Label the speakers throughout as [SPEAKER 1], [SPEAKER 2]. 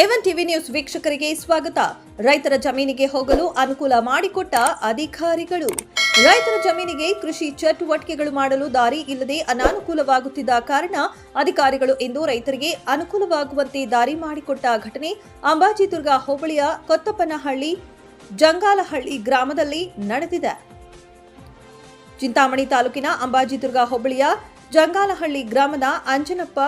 [SPEAKER 1] ಎವನ್ TV news ವೀಕ್ಷಕರಿಗೆ ಸ್ವಾಗತ. ರೈತರ ಜಮೀನಿಗೆ ಹೋಗಲು ಅನುಕೂಲ ಮಾಡಿಕೊಟ್ಟ ಅಧಿಕಾರಿಗಳು. ರೈತರ ಜಮೀನಿಗೆ ಕೃಷಿ ಚಟುವಟಿಕೆಗಳು ಮಾಡಲು ದಾರಿ ಇಲ್ಲದೆ ಅನಾನುಕೂಲವಾಗುತ್ತಿದ್ದ ಕಾರಣ ಅಧಿಕಾರಿಗಳು ಇಂದು ರೈತರಿಗೆ ಅನುಕೂಲವಾಗುವಂತೆ ದಾರಿ ಮಾಡಿಕೊಟ್ಟ ಘಟನೆ ಅಂಬಾಜಿದುರ್ಗ ಹೋಬಳಿಯ ಕೊತ್ತಪ್ಪನಹಳ್ಳಿ, ಜಂಗಾಲಹಳ್ಳಿ ಗ್ರಾಮದಲ್ಲಿ ನಡೆದಿದೆ. ಚಿಂತಾಮಣಿ ತಾಲೂಕಿನ ಅಂಬಾಜಿದುರ್ಗ ಹೋಬಳಿಯ ಜಂಗಾಲಹಳ್ಳಿ ಗ್ರಾಮದ ಅಂಜನಪ್ಪ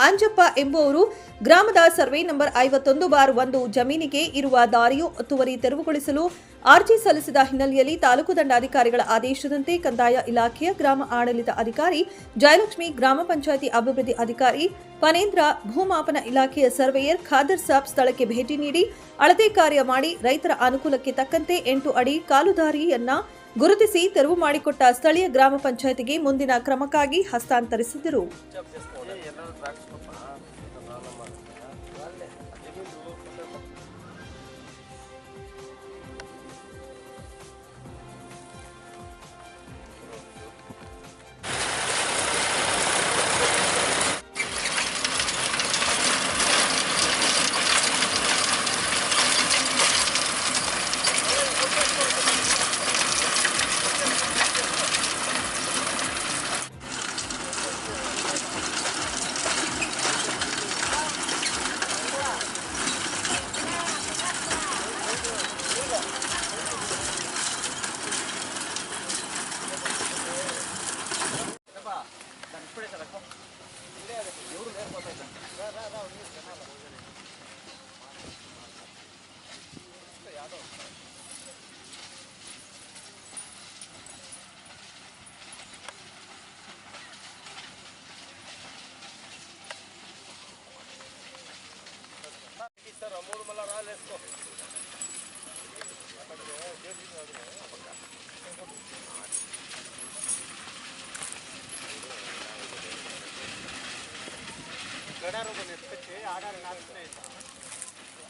[SPEAKER 1] ಅಂಜಪ್ಪ ಎಂಬುವರು ಗ್ರಾಮದ ಸರ್ವೆ ನಂಬರ್ ಐವತ್ತೊಂದು ಬಾರ್ ಒಂದು ಜಮೀನಿಗೆ ಇರುವ ದಾರಿಯು ಒತ್ತುವರಿ ತೆರವುಗೊಳಿಸಲು ಅರ್ಜಿ ಸಲ್ಲಿಸಿದ ಹಿನ್ನೆಲೆಯಲ್ಲಿ ತಾಲೂಕು ದಂಡಾಧಿಕಾರಿಗಳ ಆದೇಶದಂತೆ ಕಂದಾಯ ಇಲಾಖೆಯ ಗ್ರಾಮ ಆಡಳಿತ ಅಧಿಕಾರಿ ಜಯಲಕ್ಷ್ಮಿ ಗ್ರಾಮ ಪಂಚಾಯಿತಿ ಅಭಿವೃದ್ಧಿ ಅಧಿಕಾರಿ ಪನೇಂದ್ರ ಭೂಮಾಪನ ಇಲಾಖೆಯ ಸರ್ವೆಯರ್ ಖಾದರ್ ಸಾಬ್ ಸ್ಥಳಕ್ಕೆ ಭೇಟಿ ನೀಡಿ ಅಳತೆ ಕಾರ್ಯ ಮಾಡಿ ರೈತರ ಅನುಕೂಲಕ್ಕೆ ತಕ್ಕಂತೆ ಎಂಟು ಅಡಿ ಕಾಲುದಾರಿಯನ್ನ ಗುರುತಿಸಿ ತೆರವು ಮಾಡಿಕೊಟ್ಟ ಸ್ಥಳೀಯ ಗ್ರಾಮ ಪಂಚಾಯತಿಗೆ ಮುಂದಿನ ಕ್ರಮಕ್ಕಾಗಿ ಹಸ್ತಾಂತರಿಸಿದರು.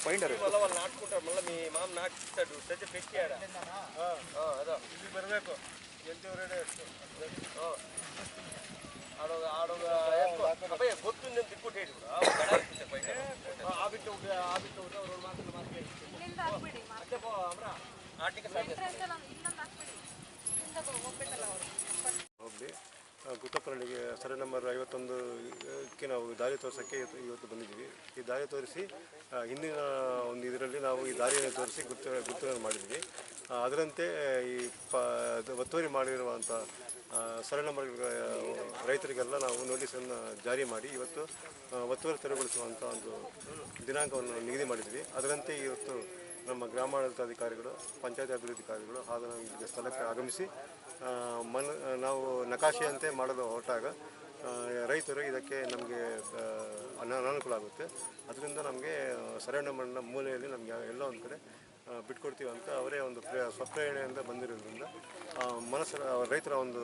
[SPEAKER 2] పోయిండారు వాళ్ళు నాటుకుంటారు మళ్ళీ మీ మామ నాటిస్తాడు ప్రతి పెట్టి ఆడ. అదో. ఇది బరదాకు ఎంత ఎవరైనా వేసుకో. ఆడొక ఆడొక వేసుకో. అబ్బాయి గొత్తుంది దిక్కుటేడు ఆబిట్ ఒకటి ఆబిట్
[SPEAKER 3] ఒకటి ಗುತ್ತಪ್ಪನಹಳ್ಳಿಗೆ ಸರಿ ನಂಬರ್ ಐವತ್ತೊಂದಕ್ಕೆ ನಾವು ದಾರಿ ತೋರಿಸೋಕ್ಕೆ ಇವತ್ತು ಬಂದಿದ್ದೀವಿ. ಈ ದಾರಿ ತೋರಿಸಿ ಹಿಂದಿನ ಒಂದು ಇದರಲ್ಲಿ ನಾವು ಈ ದಾರಿಯನ್ನು ತೋರಿಸಿ ಗುರ್ತು ಗುರುತನ್ನು ಮಾಡಿದ್ವಿ ಅದರಂತೆ ಈ ಪ ಒತ್ತುವರಿ ಮಾಡಿರುವಂಥ ಸರಳ ನಂಬರ್ ರೈತರಿಗೆಲ್ಲ ನಾವು ನೋಟಿಸನ್ನು ಜಾರಿ ಮಾಡಿ ಇವತ್ತು ಒತ್ತುವರಿ ತೆರವುಗೊಳಿಸುವಂಥ ಒಂದು ದಿನಾಂಕವನ್ನು ನಿಗದಿ ಮಾಡಿದ್ವಿ ಅದರಂತೆ ಇವತ್ತು ನಮ್ಮ ಗ್ರಾಮಾಡಳಿತಾಧಿಕಾರಿಗಳು ಪಂಚಾಯತ್ ಅಭಿವೃದ್ಧಿಕಾರಿಗಳು ಹಾಗೂ ನಾವು ಇಲ್ಲಿಗೆ ಸ್ಥಳಕ್ಕೆ ಆಗಮಿಸಿ ಮನ, ನಾವು ನಕಾಶೆಯಂತೆ ಮಾಡಲು ಹೊರಟಾಗ ರೈತರು ಇದಕ್ಕೆ ನಮಗೆ ಅನ- ಅನಾನುಕೂಲ ಆಗುತ್ತೆ. ಅದರಿಂದ ನಮಗೆ ಸರಣ ಮಣ್ಣಿನ ಮೂಲೆಯಲ್ಲಿ ನಮಗೆ ಎಲ್ಲ ಒಂದು ಕಡೆ ಬಿಟ್ಕೊಡ್ತೀವಿ ಅಂತ ಅವರೇ ಒಂದು ಪ್ರ- ಸ್ವಪ್ರೇರಣೆಯಿಂದ ಬಂದಿರೋದ್ರಿಂದ ಮನಸ್ಸು ರೈತರ ಒಂದು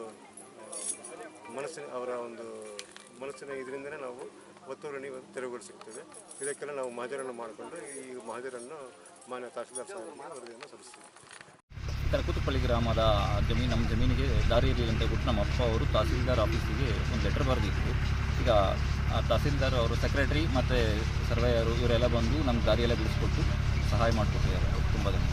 [SPEAKER 3] ಮನಸ್ಸಿನ, ಅವರ ಒಂದು ಮನಸ್ಸಿನ ಇದರಿಂದನೇ ನಾವು ಒತ್ತುವರಿ ನೀವು ಸಿಗ್ತದೆ. ಇದಕ್ಕೆಲ್ಲ ನಾವು ಮಹಜರನ್ನು ಮಾಡಿಕೊಂಡು ಈ ಮಹಜರನ್ನು ಮಾನ್ಯ ತಹಸೀಲ್ದಾರ್ ಸಾಹೇಬರಿಗೆ ವರದಿಯನ್ನು ಸಲ್ಲಿಸ್ತೀವಿ
[SPEAKER 4] ಕರಕುತಪಳ್ಳಿ ಗ್ರಾಮದ ಜಮೀನು ನಮ್ಮ ಜಮೀನಿಗೆ ದಾರಿ ಇರಲಿಲ್ಲ ಅಂತ ಹೇಳ್ಬಿಟ್ಟು ನಮ್ಮ ಅಪ್ಪ ಅವರು ತಹಸೀಲ್ದಾರ್ ಆಫೀಸಿಗೆ ಒಂದು ಲೆಟರ್ ಬರೆದಿತ್ತು ಈಗ ಆ ತಹಸೀಲ್ದಾರ್ ಅವರು ಸೆಕ್ರೆಟ್ರಿ ಮತ್ತು ಸರ್ವೇಯರು ಇವರೆಲ್ಲ ಬಂದು ನಮ್ಮ ದಾರಿಯೆಲ್ಲ ಬಿಡಿಸ್ಕೊಟ್ಟು ಸಹಾಯ ಮಾಡಿಕೊಟ್ಟಿದ್ದಾರೆ. ತುಂಬ ಜನ